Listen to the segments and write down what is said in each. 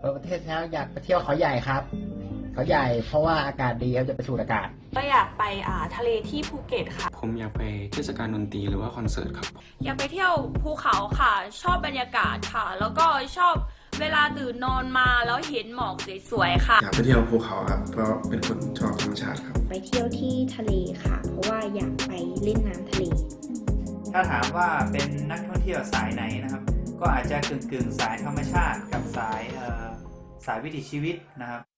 เปิดประเทศแล้วอยากไปเที่ยวเขาใหญ่ครับ เขาใหญ่เพราะว่าอากาศดีครับจะไปสูดอากาศ ก็อยากไปอ่าทะเลที่ภูเก็ตค่ะ ผมอยากไปเทศกาลดนตรีหรือว่าคอนเสิร์ตครับ อยากไปเที่ยวภูเขาค่ะ ชอบบรรยากาศค่ะ แล้วก็ชอบเวลาตื่นนอนมาแล้วเห็นหมอกสวยๆค่ะ อยากไปเที่ยวภูเขาครับเพราะเป็นคนชอบธรรมชาติครับ ไปเที่ยวที่ทะเลค่ะ เพราะว่าอยากไปเล่นน้ำทะเล ถ้าถามว่าเป็นนักท่องเที่ยวสายไหนนะครับ ก็อาจจะกึ่งกึ่งๆสายธรรมชาติกับสายสายวิถีชีวิตนะครับ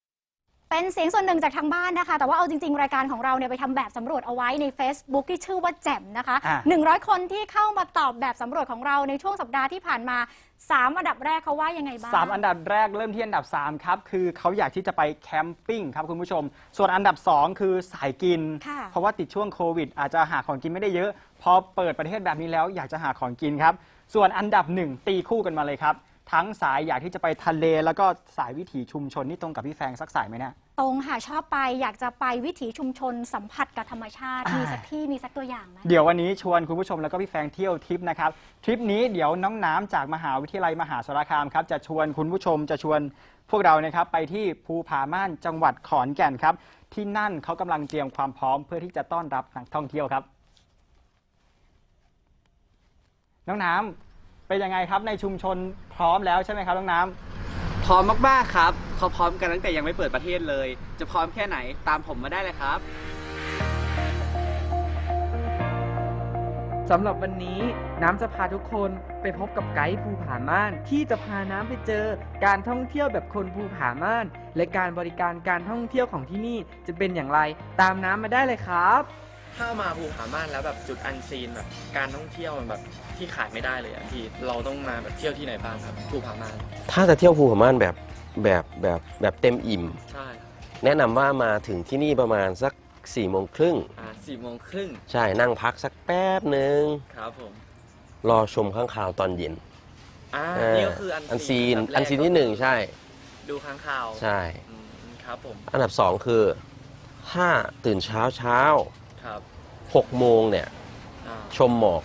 เป็นเสียงส่วนหนึ่งจากทางบ้านนะคะ แต่ว่าเอาจริง ๆ รายการของเราเนี่ยไปทำแบบสำรวจเอาไว้ใน Facebook ที่ชื่อว่าแจ่มนะคะ อะ 100 คนที่เข้ามาตอบแบบสำรวจของเราในช่วงสัปดาห์ที่ผ่านมา3อันดับแรกเขาว่ายังไงบ้าง สามอันดับแรกเริ่มที่อันดับ 3 ครับ คือเขาอยากที่จะไปแคมปิ้งครับคุณผู้ชม ส่วนอันดับ 2 คือสายกิน ค่ะเพราะว่าติดช่วงโควิด อาจจะหาของกินไม่ได้เยอะ พอเปิดประเทศแบบนี้แล้วอยากจะหาของกินครับ ส่วนอันดับหนึ่งตีคู่กันมาเลยครับ ทั้งสายอยากที่จะไปทะเล แล้วก็สายวิถีชุมชนนี่ตรงกับพี่แฟงสักสายไหมเนี่ย ตรงค่ะชอบไปอยากจะไปวิถีชุมชนสัมผัสกับธรรมชาติ อ่ามี มีสักที่มีสักตัวอย่างไหม เดี๋ยววันนี้ชวนคุณผู้ชมแล้วก็พี่แฟงเที่ยวทริปนะครับทริปนี้เดี๋ยวน้องน้ำจากมหาวิทยาลัยมหาสารคามครับจะชวนคุณผู้ชมจะชวนพวกเรานะครับไปที่ภูผาม่านจังหวัดขอนแก่นครับ ที่นั่นเขากำลังเตรียมความพร้อมเพื่อที่จะต้อนรับนักท่องเที่ยวครับ น้องน้ำ เป็นยังไงครับในชุมชนพร้อมแล้วใช่ไหมครับน้องน้ำ พร้อมมากๆครับเขาพร้อมกันตั้งแต่ยังไม่เปิดประเทศเลย จะพร้อมแค่ไหนตามผมมาได้เลยครับ สำหรับวันนี้น้ำจะพาทุกคนไปพบกับไกด์ภูผาม่าน ที่จะพาน้ำไปเจอการท่องเที่ยวแบบคนภูผาม่าน และการบริการการท่องเที่ยวของที่นี่จะเป็นอย่างไร ตามน้ำมาได้เลยครับ ถ้ามาภูผาม่านแล้วแบบจุดอันซีนแบบการท่องเที่ยวมันแบบที่ขายไม่ได้เลยอะพี่เราต้องมาแบบเที่ยวที่ไหนบ้างครับภูผาม่านถ้าจะเที่ยวภูผาม่านแบบแบบแบบแบบเต็มอิ่ม ใช่แนะนำว่ามาถึงที่นี่ประมาณสัก4ี่โมงครึ่งอ่าสี่โมงครึ่งใช่นั่งพักสักแป๊บหนึ่งครับผมรอชมข้างข่าวตอนเย็นอ่าเออนี่ก็คืออันอันซีนแบบแรกอันซีนที่หนึ่งใช่ดูค้างข่าวใช่ อืมครับผม อันดับสองคือถ้าตื่นเช้าเช้า ครับหกโมงเนี่ยอ่าชมหมอก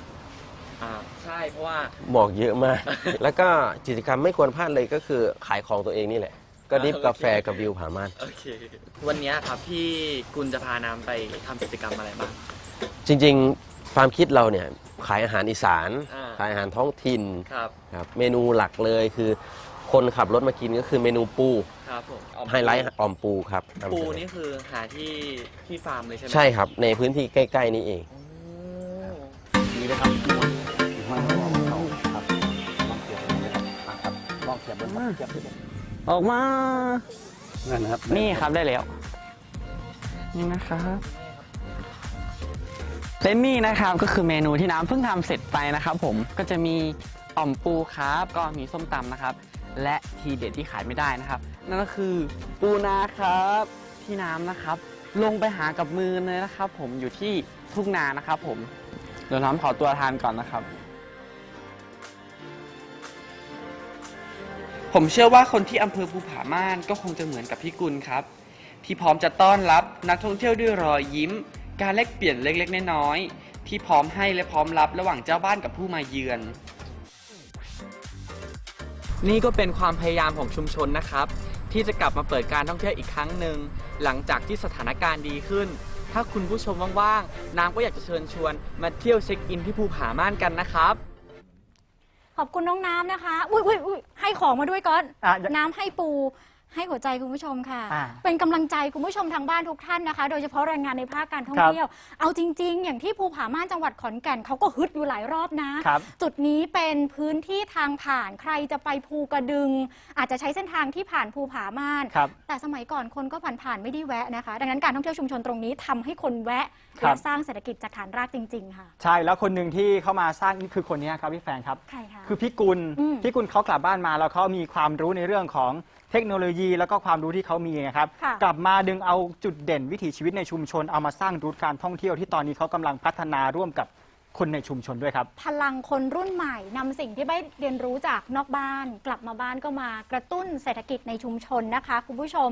อ่าใช่เพราะว่า หมอกเยอะมาก แล้วก็กิจกรรมไม่ควรพลาดเลยก็คือขายของตัวเองนี่แหละ ก็ดิฟอ่าโอเคกาแฟกับวิวผาม่าน โอเค วันเนี้ยครับพี่กุลจะพาน้ำไปทำกิจกรรมอะไรบ้าง จริงๆความคิดเราเนี่ยขายอาหารอีสาน อ่า ขายอาหารท้องถิ่นครับ ครับเมนูหลักเลยคือ คนขับรถมากินก็คือเมนูปูครับผมเอาไฮไลท์ออมปูครับนำปูเสนอนี่คือหาที่ที่ฟาร์มเลยใช่ไหมใช่ครับ ในพื้นที่ใกล้ ๆ นี้เองนี่นะครับมาเขาครับลองเสียบเลยนะครับครับลองเสียบเลยครับเสียบเลยออกมานั่นนะครับ นี่ครับได้แล้ว นี่นะครับและนี่นะครับก็คือเมนูที่น้ำเพิ่งทำเสร็จไปนะครับผมก็จะมีอ่อมปูครับ ก็มีส้มตำนะครับ และทีเด็ดที่ขายไม่ได้นะครับ นั่นก็คือปูนาครับที่น้ำนะครับ ลงไปหากับมือเลยนะครับ ผมอยู่ที่ทุ่งนานะครับผมเดี๋ยวน้ำขอตัวทานก่อนนะครับ ผมเชื่อว่าคนที่อำเภอภูผาม่านก็คงจะเหมือนกับพี่กุลครับ ที่พร้อมจะต้อนรับนักท่องเที่ยวด้วยรอยยิ้ม การแลกเปลี่ยนเล็กๆน้อยๆที่พร้อมให้และพร้อมรับระหว่างเจ้าบ้านกับผู้มาเยือน นี่ก็เป็นความพยายามของชุมชนนะครับ ที่จะกลับมาเปิดการท่องเที่ยวอีกครั้งหนึ่งหลังจากที่สถานการณ์ดีขึ้น ถ้าคุณผู้ชมว่างๆน้ำก็อยากจะเชิญชวน มาเที่ยวเช็คอินที่ภูผาม่านกันนะครับ ขอบคุณน้องน้ำนะคะ อุ้ยอุ้ยอุ้ยให้ของมาด้วยก่อน อะอย่าน้ำให้ปู ให้หัวใจคุณผู้ชมค่ะ อ่าเป็นกำลังใจคุณผู้ชมทางบ้านทุกท่านนะคะ โดยเฉพาะแรงงานในภาคการท่องครับเที่ยว เอาจริง ๆ อย่างที่ภูผาม่านจังหวัดขอนแก่นเขาก็ฮึดอยู่หลายรอบนะ ครับจุดนี้เป็นพื้นที่ทางผ่านใครจะไปภูกระดึง อาจจะใช้เส้นทางที่ผ่านภูผาม่าน ครับแต่สมัยก่อนคนก็ผ่านๆไม่ได้แวะนะคะ ดังนั้นการท่องเที่ยวชุมชนตรงนี้ทำให้คนแวะครับและสร้างเศรษฐกิจจากฐานรากจริง ๆ ค่ะ ใช่แล้วคนหนึ่งที่เข้ามาสร้างนี่คือคนนี้ครับพี่แฟงครับ ใครคะ คือพี่กุลอืมพี่กุลเขากลับบ้านมาแล้วเขามีความรู้ในเรื่องของเทคโนโลยีแล้วก็ความรู้ที่เขามีนะครับค่ะ กลับมาดึงเอาจุดเด่นวิถีชีวิตในชุมชนเอามาสร้างรูทการท่องเที่ยวที่ตอนนี้เขากำลังพัฒนาร่วมกับคนในชุมชนด้วยครับ พลังคนรุ่นใหม่นำสิ่งที่ได้เรียนรู้จากนอกบ้าน กลับมาบ้านก็มากระตุ้นเศรษฐกิจในชุมชนนะคะ คุณผู้ชม